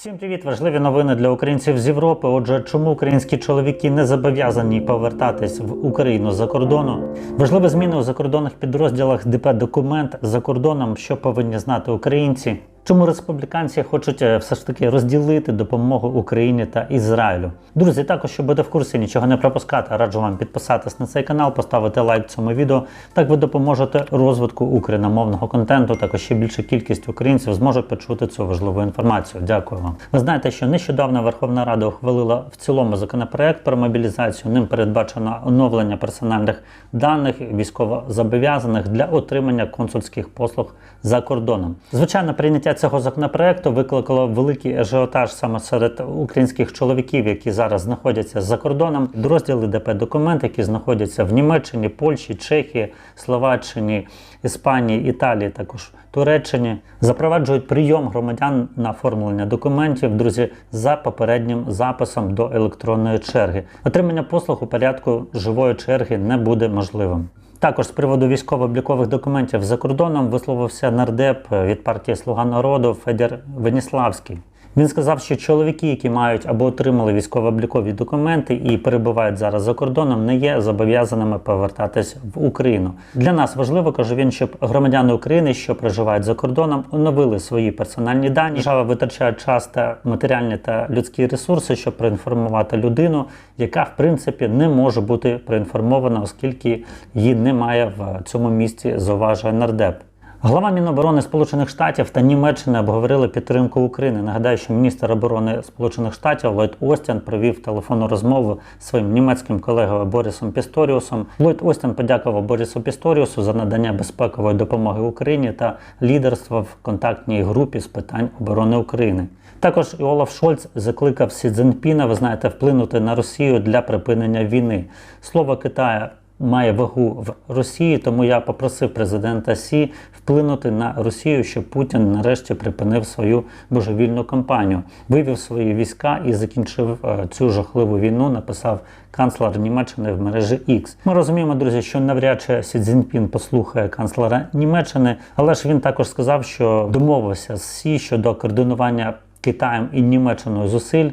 Всім привіт! Важливі новини для українців з Європи. Отже, чому українські чоловіки не зобов'язані повертатись в Україну за кордону? Важливі зміни у закордонних підрозділах ДП документ за кордоном, що повинні знати українці. Чому республіканці хочуть е, все ж таки розділити допомогу Україні та Ізраїлю? Друзі, також щоб бути в курсі, нічого не пропускати, раджу вам підписатись на цей канал, поставити лайк цьому відео. Так ви допоможете розвитку україномовного контенту. Також ще більша кількість українців зможуть почути цю важливу інформацію. Дякую вам. Ви знаєте, що нещодавно Верховна Рада ухвалила в цілому законопроект про мобілізацію. Ним передбачено оновлення персональних даних військовозобов'язаних для отримання консульських послуг за кордоном. Звичайно, прийняття цього законопроекту викликало великий ажіотаж саме серед українських чоловіків, які зараз знаходяться за кордоном. Підрозділи ДП документ, які знаходяться в Німеччині, Польщі, Чехії, Словаччині, Іспанії, Італії, також Туреччині, запроваджують прийом громадян на оформлення документів, друзі, за попереднім записом до електронної черги. Отримання послуг у порядку живої черги не буде можливим. Також з приводу військово-облікових документів за кордоном висловився нардеп від партії Слуга народу Федір Веніславський. Він сказав, що чоловіки, які мають або отримали військово-облікові документи і перебувають зараз за кордоном, не є зобов'язаними повертатись в Україну. Для нас важливо, каже він, щоб громадяни України, що проживають за кордоном, оновили свої персональні дані. Держава витрачає час та матеріальні та людські ресурси, щоб проінформувати людину, яка в принципі не може бути проінформована, оскільки її немає в цьому місці, зауважує нардеп. Глава Міноборони Сполучених Штатів та Німеччини обговорили підтримку України. Нагадаю, що міністр оборони Сполучених Штатів Ллойд Остін провів телефонну розмову з своїм німецьким колегою Борисом Пісторіусом. Ллойд Остін подякував Борису Пісторіусу за надання безпекової допомоги Україні та лідерства в контактній групі з питань оборони України. Також і Олаф Шольц закликав Сі Цзіньпіна, ви знаєте, вплинути на Росію для припинення війни. Слово Китая має вагу в Росії, тому я попросив президента Сі вплинути на Росію, щоб Путін нарешті припинив свою божевільну кампанію, вивів свої війська і закінчив е, цю жахливу війну. Написав канцлер Німеччини в мережі X. Ми розуміємо, друзі, що навряд чи Сі Цзіньпін послухає канцлера Німеччини, але ж він також сказав, що домовився з Сі щодо координування Китаєм і Німеччиною зусиль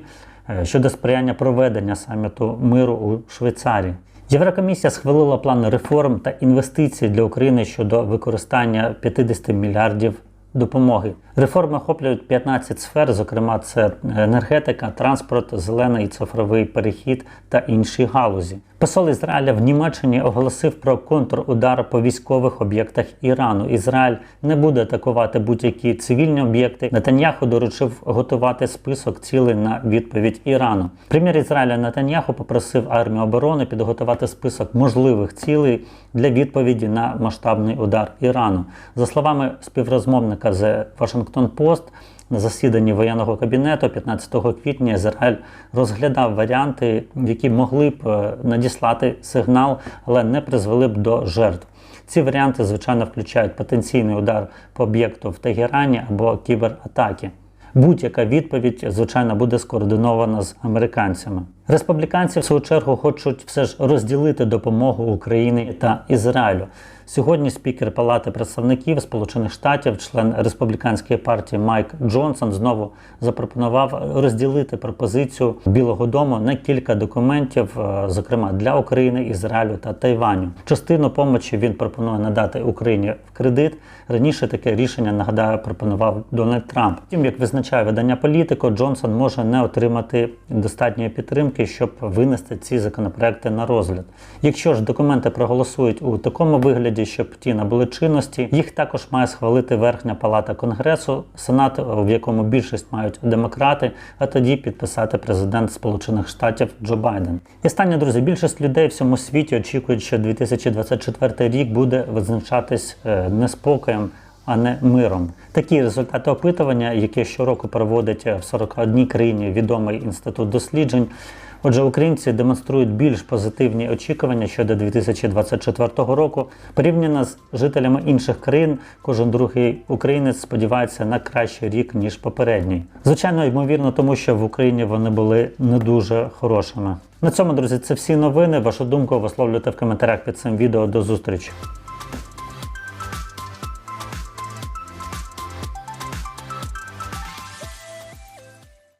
е, щодо сприяння проведення саміту миру у Швейцарії. Єврокомісія схвалила план реформ та інвестицій для України щодо використання 50 мільярдів допомоги. Реформи охоплюють 15 сфер, зокрема, це енергетика, транспорт, зелений і цифровий перехід та інші галузі. Посол Ізраїля в Німеччині оголосив про контрудар по військових об'єктах Ірану. Ізраїль не буде атакувати будь-які цивільні об'єкти. Нетаньяху доручив готувати список цілей на відповідь Ірану. Прем'єр Ізраїля Нетаньяху попросив армію оборони підготувати список можливих цілей для відповіді на масштабний удар Ірану. За словами співрозмовника з Washington Post, на засіданні воєнного кабінету 15 квітня Ізраїль розглядав варіанти, які могли б е, надіслати сигнал, але не призвели б до жертв. Ці варіанти, звичайно, включають потенційний удар по об'єкту в Тегерані або кібератаки. Будь-яка відповідь, звичайно, буде скоординована з американцями. Республіканці, в свою чергу, хочуть все ж розділити допомогу Україні та Ізраїлю. Сьогодні спікер Палати представників Сполучених Штатів, член республіканської партії Майк Джонсон, знову запропонував розділити пропозицію Білого Дому на кілька документів, е, зокрема для України, Ізраїлю та Тайваню. Частину помочі він пропонує надати Україні в кредит. Раніше таке рішення нагадаю пропонував Дональд Трамп. Втім, як визначає видання політико, Джонсон може не отримати достатньої підтримки, щоб винести ці законопроекти на розгляд. Якщо ж документи проголосують у такому вигляді, щоб ті набули чинності, їх також має схвалити Верхня Палата Конгресу, Сенат, в якому більшість мають демократи, а тоді підписати президент Сполучених Штатів Джо Байден. І останнє, друзі, більшість людей в всьому світі очікують, що 2024 рік буде визначатись е, неспокоєм. А не миром. Такі результати опитування, яке щороку проводить в 41 країні відомий інститут досліджень. Отже, українці демонструють більш позитивні очікування щодо 2024 року. Порівняно з жителями інших країн, кожен другий українець сподівається на кращий рік ніж попередній. Звичайно, ймовірно, тому що в Україні вони були не дуже хорошими. На цьому, друзі, це всі новини. Вашу думку висловлюйте в коментарях під цим відео. До зустрічі.